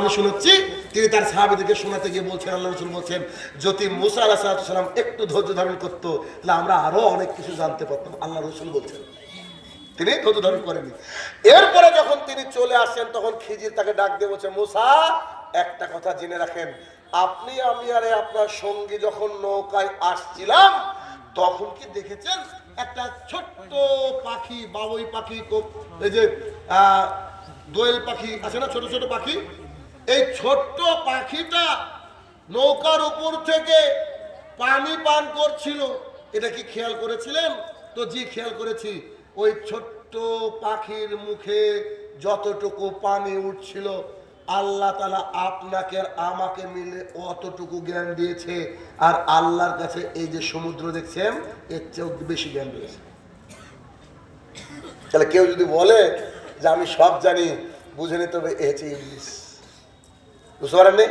আমি শুনেছি তিনি তার সাহাবিদেরকে শোনাতে গিয়ে বলছেন, আল্লাহ রসুল বলছেন, যদি মুসা আল্লাহ সাল্লাম একটু ধৈর্য ধারণ করতো, তাহলে আমরা আরও অনেক কিছু জানতে পারতাম, আল্লাহ রসুল বলছেন। তিনি ধৈর্য ধারণ করেনি এরপরে যখন তিনি চলে আসেন, তখন খিজির তাকে ডাক দিয়ে বলছে, মুসা, একটা কথা জেনে রাখেন। আপনি, আমি আরে আপনার সঙ্গী যখন নৌকায় আসছিলাম, তখন কি দেখেছেন? একটা ছোট্ট পাখি, বাবুই পাখি এই যে দোয়েল পাখি আছে না, ছোট ছোট পাখি? এই ছোট্ট পাখিটা নৌকার উপর থেকে পানি পান করছিল। এটা কি খেয়াল করেছিলেন? তো জি, খেয়াল করেছি। ওই ছোট্ট পাখির মুখে যতটুকু পানি উঠছিল, আল্লাহ তালা আপনাকে আর আমাকে মিলে অতটুকু জ্ঞান দিয়েছে। আর আল্লাহর কাছে এই যে সমুদ্র দেখছেন, এর চেয়েও বেশি জ্ঞান দিয়েছে তাহলে কেউ যদি বলে যে আমি সব জানি, বুঝে নিতে হবে, এ হচ্ছে ইংলিশ বুঝতে পারেননি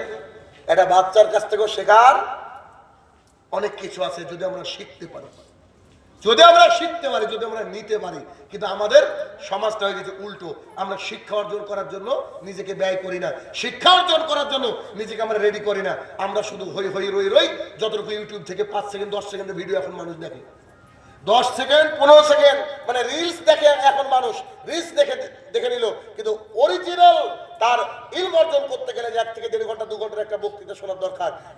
একটা বাচ্চার কাছ থেকেও শেখার অনেক কিছু আছে যদি আমরা শিখতে পারি। যদি আমরা শিখতে পারি, যদি আমরা নিতে পারি, কিন্তু আমাদের সমাজটা হয়ে গেছে উল্টো। আমরা শিক্ষা অর্জন করার জন্য নিজেকে ব্যয় করি না। শিক্ষা অর্জন করার জন্য নিজেকে আমরা রেডি করি না। আমরা শুধু হই হই, রই রই, যতটুকু ইউটিউব থেকে পাঁচ সেকেন্ড দশ সেকেন্ডের ভিডিও এখন মানুষ দেখে। দশ সেকেন্ড পনেরো সেকেন্ড মানে রিলস দেখে এখন মানুষ। রিলস দেখে দেখে নিল কিন্তু অরিজিনাল তার ইলম অর্জন করতে গেলে যে এক থেকে দেড় ঘণ্টা দু ঘণ্টার একটা বক্তৃতা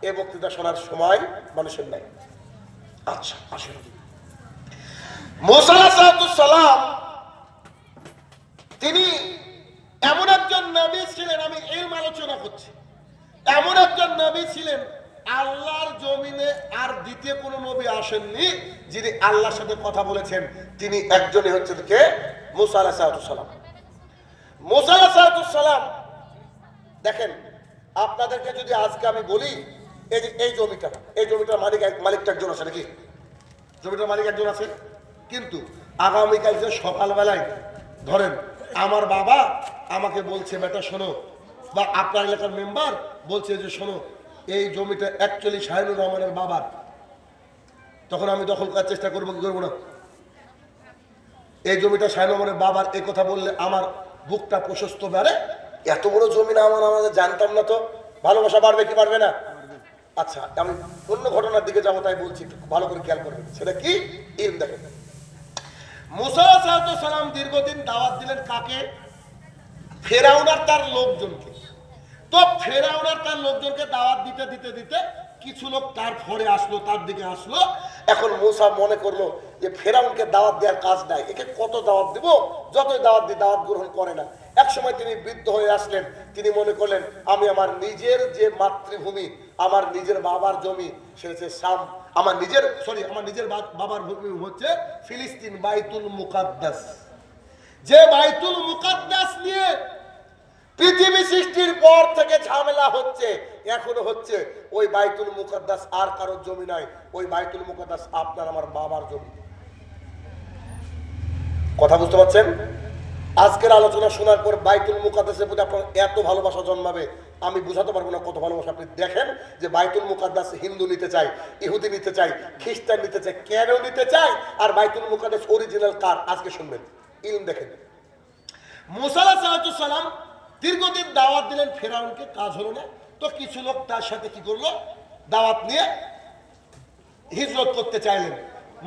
দরকার বক্তৃতা শোনার সময় মানুষের নাই। আচ্ছা সালাম, তিনি এমন একজন নবী ছিলেন, আমি আলোচনা করছি। এমন একজন নবী ছিলেন, আল্লাহর জমিনে আর দ্বিতীয় কোনো নবী আসেননি, যিনি আল্লাহর সাথে কথা বলেছেন। তিনি একজনই হচ্ছেন কে? মুসা আলাহ মুসা আলাহ দেখেন আপনাদেরকে যদি আজকে আমি বলি, এই যে, এই জমিটা, এই জমিটার মালিক মালিকটা একজন আছে নাকি? জমিটার মালিক একজন আছে? কিন্তু আগামীকাল যে সকালবেলায়, ধরেন আমার বাবা আমাকে বলছে, বেটা, শোনো। বা আপনার এলাকার মেম্বার বলছে যে, শোনো, এই জমিটা অ্যাকচুয়ালি শাহিনুর রহমানের বাবার। তখন আমি দখল করার চেষ্টা করব কি করব না? এই জমিটা শাহিনুর রহমানের বাবার, এই কথা বললে আমার বুকটা প্রশস্ত বেড়ে এত বড় জমি না আমার, আমাদের জানতাম না তো। ভালোবাসা বাড়বে কি পারবে না? আচ্ছা আমি অন্য ঘটনার দিকে যাব, তাই বলছি, একটু ভালো করে খেয়াল করবেন। সেটা কি? ইলম দেখেন। মুসা সালাম দীর্ঘদিন দাওয়াত দিলেন কাকে? ফেরাউনার তার লোকজনকে। তো ফেরাউনার তার লোকজনকে দাওয়াত দিতে দিতে দিতে কিছু লোক তার ফরে আসলো, তার দিকে আসলো। এখন মুসা মনে করল যে ফেরাউনকে দাওয়াত দেওয়ার কাজ নাই। একে কত দাওয়াত দিব? যতই দাওয়াত দিই, দাওয়াত গ্রহণ করে না। এক সময় তিনি বৃদ্ধ হয়ে আসলেন। তিনি মনে করলেন, আমি আমার নিজের যে মাতৃভূমি, আমার নিজের বাবার জমি সে শাম, আমার নিজের সরি আমার নিজের বাবার ভূমি হচ্ছে ফিলিস্তিন বাইতুল মুকাদ্দাস। যে বাইতুল মুকাদ্দাস নিয়ে পৃথিবী সৃষ্টির পর থেকে ঝামেলা হচ্ছে। এখনও হচ্ছে, ওই বাইতুল মুকাদ্দাস আর কারোর জমি নাই। ওই বাইতুল মুকাদ্দাস আপনার, আমার বাবার জমি। কথা বুঝতে পারছেন? আজকের আলোচনা শোনার পর বাইতুল মুকাদ্দাসের প্রতি আপনার এত ভালোবাসা জন্মাবে, আমি বুঝাতে পারব না কত ভালোবাসা। আপনি দেখেন যে বাইতুল মুকাদ্দাস হিন্দু নিতে চাই ইহুদি নিতে চাই খ্রিস্টান নিতে চাই কেন নিতে চাই আর বাইতুল মুকাদ্দাস অরিজিনাল কার? আজকে শুনবেন। ইলম দেখেন। মুসালা সালাম দীর্ঘদিন দাওয়াত দিলেন ফেরাউনকে কাজ হলো না। তো কিছু লোক তার সাথে কি করল? দাওয়াত নিয়ে হিজরত করতে চাইলেন।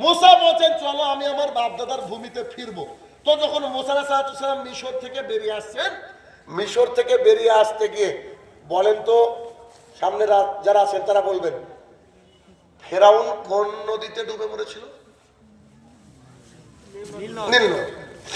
মোসা বলছেন চলো আমি আমার বাপদাদার ভূমিতে ফিরবো। তো যখন সালাম মিশর থেকে বেরিয়ে আসছেন মিশর থেকে বেরিয়ে আসতে গিয়ে বলেন তো সামনে যারা আছেন তারা বলবেন ফেরাউন কোন নদীতে ডুবে মরেছিল? নীল